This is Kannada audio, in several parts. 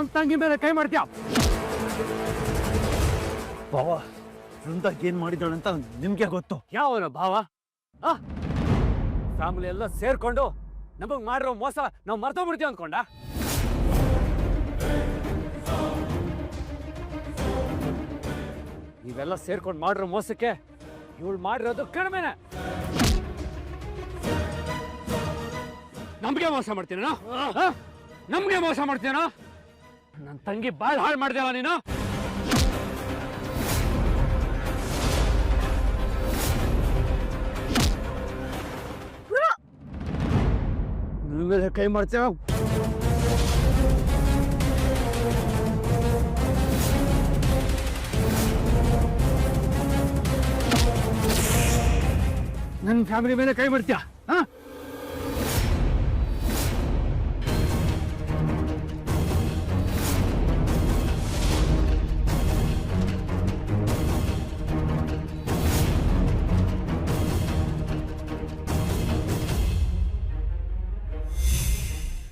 ನಮ್ಮ ತಂಗಿ ಮೇಲೆ ಕೈ ಮಾಡ್ತೀಯ? ಭಾವ ವೃಂದ ಏನ್ ಮಾಡಿದಾಳೆ ಅಂತ ನಿಮ್ಗೆ ಗೊತ್ತು. ಯಾವನ ಭಾವ? ಆ? ಫ್ಯಾಮಿಲಿ ಎಲ್ಲ ಸೇರ್ಕೊಂಡು ನಮಗ್ ಮಾಡಿರೋ ಮೋಸ ನಾವು ಮರ್ತೋಗ್ಬಿಡ್ತೀವಿ ಅನ್ಕೊಂಡ? ನೀವೆಲ್ಲ ಸೇರ್ಕೊಂಡು ಮಾಡಿರೋ ಮೋಸಕ್ಕೆ ಇವಳು ಮಾಡಿರೋದು ಕಡಿಮೆನೆ. ನಮ್ಗೆ ಮೋಸ ಮಾಡ್ತೀನ ನಮ್ಗೆ ಮೋಸ ಮಾಡ್ತೀನ ನನ್ನ ತಂಗಿ ಬಾಳ್ ಹಾಳು ಮಾಡ್ದೇವ ನೀನು? ಮೇಲೆ ಕೈ ಮಾಡ್ತೇವ ನನ್ನ ಫ್ಯಾಮಿಲಿ ಮೇಲೆ ಕೈ ಮಾಡ್ತೀಯ?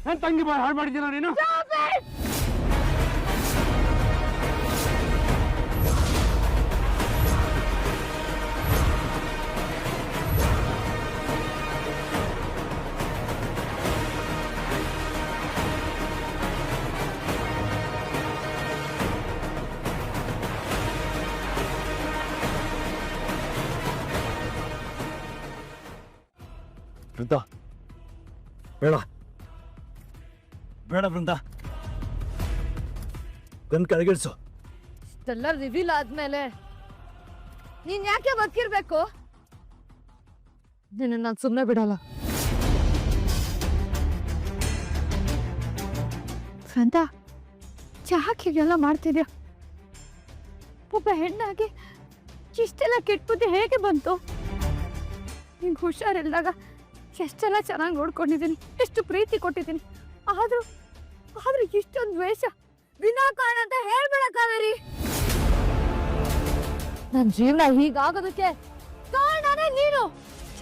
ನನ್ನ ತಂಗಿ ಬಾಳ್ ಹಾಳು ಮಾಡಿದ್ದೀನ ನೀನು ವೃಂದ ಬೇಡ ಬೇಡ ಬೃಂದ ಗನ್ ಕೆಳಗಿಳಿಸು. ಇಷ್ಟೆಲ್ಲ ರಿವೀಲ್ ಆದ್ಮೇಲೆ ನೀನ್ ಯಾಕೆ ಬದುಕಿರ್ಬೇಕು ನಿನ್ನ ನಾನು ಸುಮ್ಮನೆ ಬಿಡಲ್ಲ. ಸಂತ ಚಹಾಕ್ಕೆ ಎಲ್ಲ ಮಾಡ್ತಿದ್ಯಾ? ಒಬ್ಬ ಹೆಣ್ಣಾಗಿ ಇಷ್ಟೆಲ್ಲ ಕೆಟ್ಟ ಬುದ್ಧಿ ಹೇಗೆ ಬಂತು? ನಿಂಗೆ ಹುಷಾರಿಲ್ದಾಗ ಎಷ್ಟೆಲ್ಲ ಚೆನ್ನಾಗಿ ನೋಡ್ಕೊಂಡಿದ್ದೀನಿ ಎಷ್ಟು ಪ್ರೀತಿ ಕೊಟ್ಟಿದ್ದೀನಿ ಆದ್ರೂ ಆದ್ರೂ ಇಷ್ಟೊಂದು ದ್ವೇಷ. ವಿನಾಕಾರಣ ಅಂತ ಹೇಳ್ಬೇಡ ಕಾವೇರಿ ನನ್ನ ಜೀವನ ಹೀಗಾಗೋದಕ್ಕೆ ಕಾರಣನೇ ನೀನು.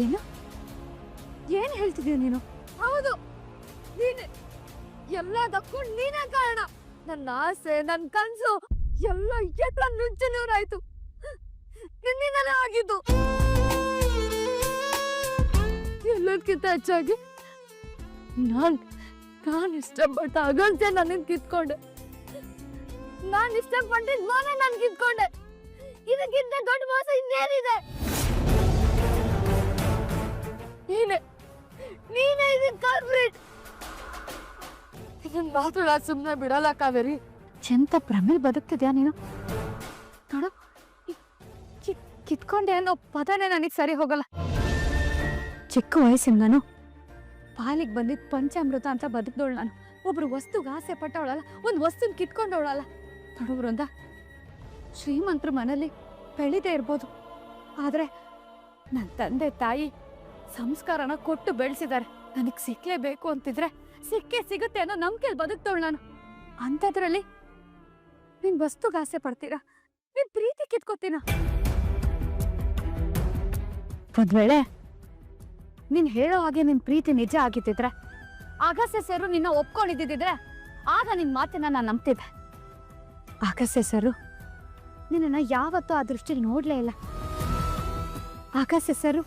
ಏನು? ಏನ್ ಹೇಳ್ತಿದ್ಯಾ ನೀನು? ಹೌದು. ನೀನೆ ಎಲ್ಲದಕ್ಕೂ ನೀನೇ ಕಾರಣ. ನನ್ನ ಆಸೆ ನನ್ನ ಕನ್ಸು ಎಲ್ಲ ಎಲ್ಲ ನುಚ್ಚು ನೂರಾಯ್ತು. ನಿನ್ನಿಂದಲೇ ಆಗಿದ್ದು. ಎಲ್ಲದಕ್ಕಿಂತ ಹೆಚ್ಚಾಗಿ ನಾನ್ ನಾನ್ ಇಷ್ಟಪಟ್ಟ ನನಗೆ ನನ್ನ ಕಿತ್ಕೊಂಡೆ. ನಾನ್ ಇಷ್ಟಪಟ್ಟಿದ್ ನಾನೇ ನನ್ ಕಿತ್ಕೊಂಡೆ. ಇದಕ್ಕಿಂತ ದೊಡ್ಡ ಮೋಸ ಇನ್ನೇನಿದೆ? ನೀನೆ. ನೀನೇ ಇದನ್ ಕಾರ್ಪೊರೇಟ್ ಇದನ್ ಮಾತ್ರ ನಾ ಸುಮ್ಮನೆ ಬಿಡಲ್ಲ ಕಾವೇರಿ. ಚೆಂತ ಭ್ರಮೇಲ್ ಬದುಕ್ತಿದ್ಯಾ ನೀನು? ನೋಡು ಕಿತ್ಕೊಂಡೆ ಅನ್ನೋ ಪದನೇ ನನಗೆ ಸರಿ ಹೋಗಲ್ಲ. ಚಿಕ್ಕ ವಯಸ್ಸಿಂದನು ಪಾಲಿಗೆ ಬಂದಿದ್ದ ಪಂಚಾಮೃತ ಅಂತ ಬದುಕ್ದವಳು ನಾನು. ಒಬ್ರು ವಸ್ತುಗೆ ಆಸೆ ಪಟ್ಟವಳಲ್ಲ, ಒಂದು ವಸ್ತುನ ಕಿತ್ಕೊಂಡವಳಲ್ಲ. ನೋಡು ಶ್ರೀಮಂತರ ಮನೇಲಿ ಬೆಳೀದೇ ಇರ್ಬೋದು. ಆದರೆ ನನ್ನ ತಂದೆ ತಾಯಿ ಸಂಸ್ಕಾರನ ಕೊಟ್ಟು ಬೆಳೆಸಿದ್ದಾರೆ ನನಗೆ ಸಿಕ್ಕಲೇಬೇಕು ಅಂತಿದ್ರೆ ಸಿಕ್ಕೇ ಸಿಗುತ್ತೆ ಅನ್ನೋ ನಂಬಿಕೆಯಲ್ಲಿ ಬದುಕ್ತವಳು ನಾನು. ಅಂಥದ್ರಲ್ಲಿ ನೀನು ವಸ್ತುಗೆ ಆಸೆ ಪಡ್ತೀರಾ? ನೀನು ಪ್ರೀತಿ ಕಿತ್ಕೋತೀನ? ಒಂದ್ ವೇಳೆ ನೀನ್ ಹೇಳೋ ಹಾಗೆ ನಿನ್ ಪ್ರೀತಿ ನಿಜ ಆಗಿದ್ದಿದ್ರೆ ಅಗಸ್ಯ ಸರು ನಿನ್ನ ಒಪ್ಕೊಂಡಿದ್ದಿದ್ರೆ ಆಗ ನಿನ್ ಮಾತನ್ನ ನಾನು ನಂಬ್ತಿದ್ದೆ. ಅಗಸ್ಯ ಸರು? ನಿನ್ನ ಯಾವತ್ತೂ ಆ ದೃಷ್ಟಿಲಿ ನೋಡ್ಲೇ ಇಲ್ಲ. ಅಗಸ್ಯ ಸರು?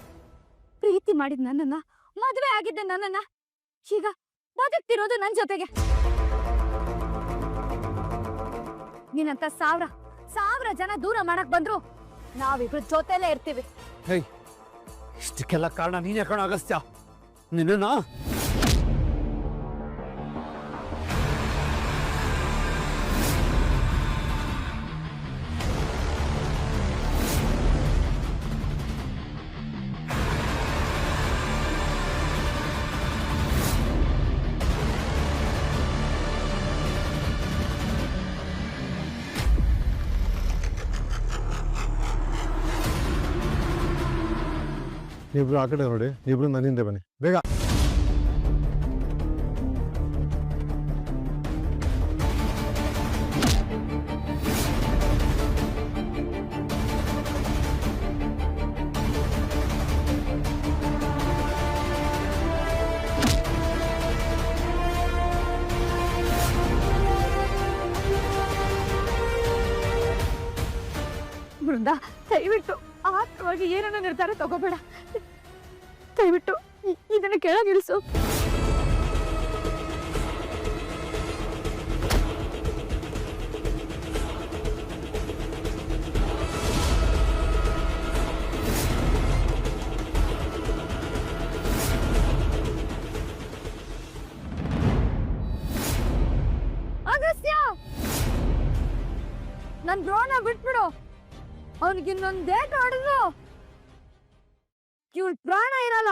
ಪ್ರೀತಿ ಮಾಡಿದ ನನ್ನನ್ನ ಮದುವೆ ಆಗಿದ್ದೆ ನನ್ನನ್ನ ಈಗ ಬದುಕ್ತಿರೋದು ನನ್ ಜೊತೆಗೆ. ನೀನಂತ ಸಾವಿರ ಸಾವಿರ ಜನ ದೂರ ಮಾಡಕ್ ಬಂದ್ರು ನಾವಿಬ್ರು ಜೊತೆಲೇ ಇರ್ತೀವಿ. ಇಷ್ಟಕ್ಕೆಲ್ಲ ಕಾರಣ ನೀನೇ ಕಣ ಅಗಸ್ತ್ಯ. ನಿನ್ನ ಇಬ್ರು ಆ ಕಡೆ ಹೊರಡಿ ಇಬ್ರು ನನ್ನಿಂದ ಬನ್ನಿ. ಬೇಗ. ಬೃಂದ ದಯವಿಟ್ಟು ಆತ್ಮವಾಗಿ ಏನನ್ನ ನಿರ್ಧಾರ ತಗೋಬೇಡ. ದಯವಿಟ್ಟು ಇದನ್ನ ಕೆಳಗಿಳಿಸು ಅಗಸ್ತ್ಯ! ನನ್ ದ್ರೋಣ ಬಿಟ್ಬಿಡು. ಅವನಿಗೆ ಇನ್ನೊಂದ್ ಇವಳು ಪ್ರಾಣ ಇರಲ್ಲ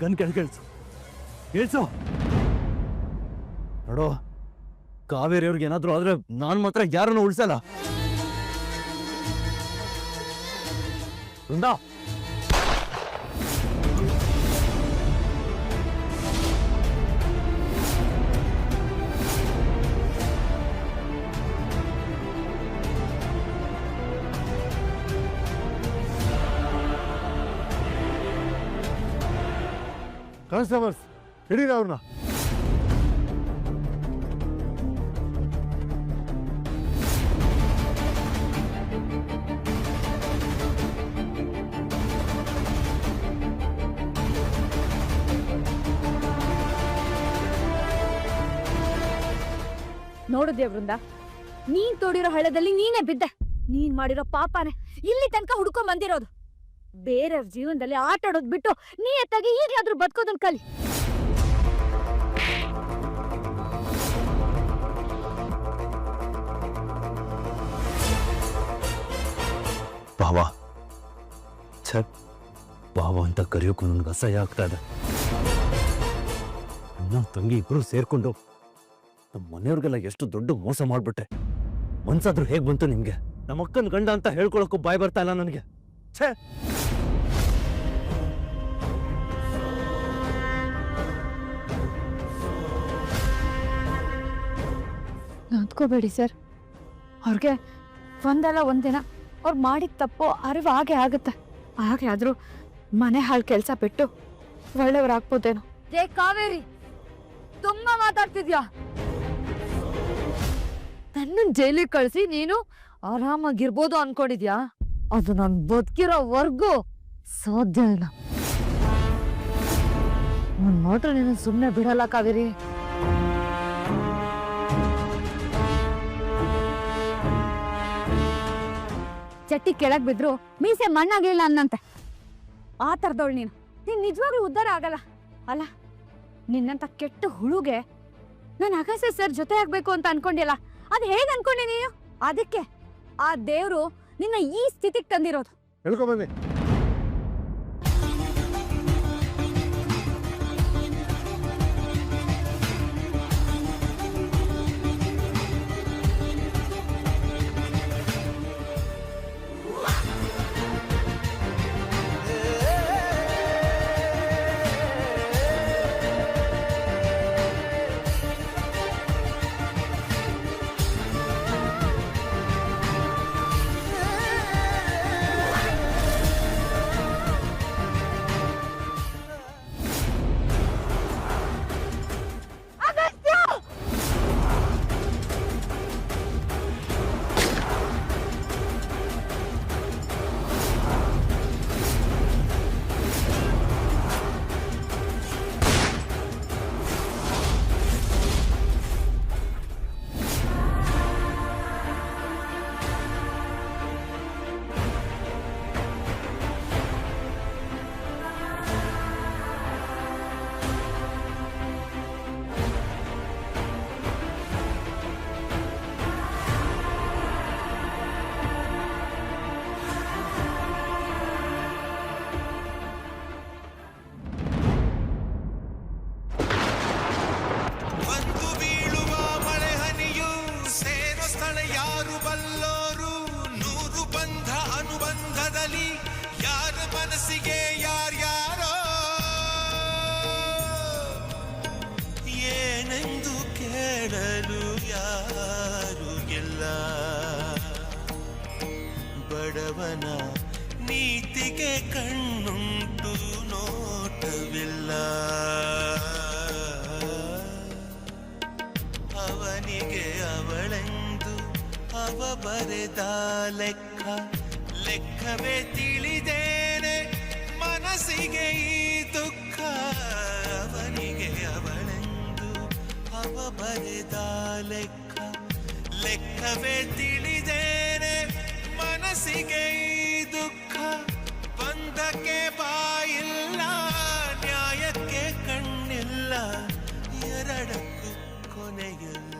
ಗನ್ ಕೆಳಗೆ ಇಳ್ಸು ಇಳ್ಸು ನೋಡು ಕಾವೇರಿ ಅವ್ರಿಗೆ ಏನಾದ್ರು ಆದ್ರೆ ನಾನ್ ಮಾತ್ರ ಯಾರನ್ನು ಉಳಿಸಲ್ಲ. ವೃಂದಾ. ಕಾನ್ಸ್ಟೇಬಲ್ಸ್ ಹಿಡೀರಿ ಅವ್ರನ್ನ ನೋಡು ದೇವ್ರಿಂದ ನೀನ್ ತೋಡಿರೋ ಹಳ್ಳದಲ್ಲಿ ನೀನೇ ಬಿದ್ದೆ. ನೀನ್ ಮಾಡಿರೋ ಪಾಪನೆ ಇಲ್ಲಿ ತನಕ ಹುಡ್ಕೊಂಡ್ ಬಂದಿರೋದು. ಬೇರೆಯವ್ರ ಜೀವನದಲ್ಲಿ ಆಟ ಆಡೋದ್ ಬಿಟ್ಟು ನೀ ಎತ್ತಾಗಿ ಈಗ್ಲಾದ್ರೂ ಬದುಕೋದನ್ ಕಲಿ. ಭಾವ, ಛಟ್ ಬಾವ ಅಂತ ಕರೆಯೋಕು ನನ್ಗೆ ಅಸಹ್ಯ ಆಗ್ತಾ ಇದೆ. ಅಣ್ಣ ತಂಗಿ ಇಬ್ರು ಸೇರ್ಕೊಂಡು ನಮ್ಮ ಮನೆಯವ್ರಿಗೆಲ್ಲ ಎಷ್ಟು ದೊಡ್ಡ ಮೋಸ ಮಾಡ್ಬಿಟ್ಟೆ ಮನ್ಸಾದ್ರೂ ಹೇಗ್ ಬಂತು ನಿಮ್ಗೆ? ನಮ್ಮ ಅಕ್ಕನ ಗಂಡ ಅಂತ ಹೇಳ್ಕೊಳಕ್ಕೂ ಬಾಯ್ ಬರ್ತಾ ಇಲ್ಲ ನನಗೆ. ಛೇ! ಅಂದ್ಕೋಬೇಡಿ ಸರ್. ಅವ್ರಿಗೆ ಒಂದಲ್ಲ ಒಂದಿನ ಅವ್ರು ಮಾಡಿದ ತಪ್ಪು ಅರಿವು ಹಾಗೆ ಆಗುತ್ತೆ. ಹಾಗೆ ಆದ್ರೂ ಮನೆ ಹಾಳು ಕೆಲಸ ಬಿಟ್ಟು ಒಳ್ಳೆಯವ್ರಾಗ್ಬೋದೇನೋ ಏ ಕಾವೇರಿ ತುಂಬಾ ಮಾತಾಡ್ತಿದ್ಯಾ? ನನ್ನ ಜೈಲಿಗೆ ಕಳಿಸಿ ನೀನು ಆರಾಮಾಗಿರ್ಬೋದು ಅನ್ಕೊಂಡಿದ್ಯಾ? ಅದು ನಾನು ಬದುಕಿರೋವರೆಗೂ ಸಾಧ್ಯ ಇಲ್ಲ. ನಾನು ನೋಡ್ರೆ ನೀನು ಸುಮ್ಮನೆ ಬಿಡಲ್ಲ ಕಾವೇರಿ. ಚಟ್ಟಿ ಕೆಳಗ್ ಬಿದ್ರು ಮೀಸೆ ಮಣ್ಣಾಗ್ಲಿಲ್ಲ ಅನ್ನಂತೆ. ಆ ತರದವಳು ನೀನು. ನೀನ್ ನಿಜವಾಗ್ಲೂ ಉದ್ಧಾರ ಆಗಲ್ಲ. ಅಲ್ಲ ನಿನ್ನಂತ ಕೆಟ್ಟ ಹುಳುಗೆ ನಾನು ಅಗಸ್ಯ ಸರ್ ಜೊತೆ ಆಗ್ಬೇಕು ಅಂತ ಅನ್ಕೊಂಡಿಲ್ಲ ಅದ್ ಹೇಗೆ ಅನ್ಕೊಂಡೆ ನೀನು? ಅದಕ್ಕೆ ಆ ದೇವ್ರು ನಿನ್ನ ಈ ಸ್ಥಿತಿಗೆ ತಂದಿರೋದು. ಹೇಳ್ಕೊಂಬನ್ನಿ ಅವನ ನೀತಿಗೆ ಕಣ್ಣುಂಟು ನೋಟವಿಲ್ಲ. ಅವನಿಗೆ ಅವಳೆಂದು ಅವ ಬರೆದ ಲೆಕ್ಕ, ಲೆಕ್ಕವೇ ತಿಳಿದೇನೆ, ಮನಸ್ಸಿಗೆ ಈ ದುಃಖ. ಅವನಿಗೆ ಅವಳೆಂದು ಅವ ಬರೆದ ಲೆಕ್ಕ, ಲೆಕ್ಕವೇ ತಿಳಿದೇ ಮನಸ್ಸಿಗೆ ದುಃಖ ಬಂಧಕ್ಕೆ ಬಾಯಿಲ್ಲ ನ್ಯಾಯಕ್ಕೆ ಕಣ್ಣಿಲ್ಲ ಎರಡಕ್ಕೂ ಕೊನೆಯಿಲ್ಲ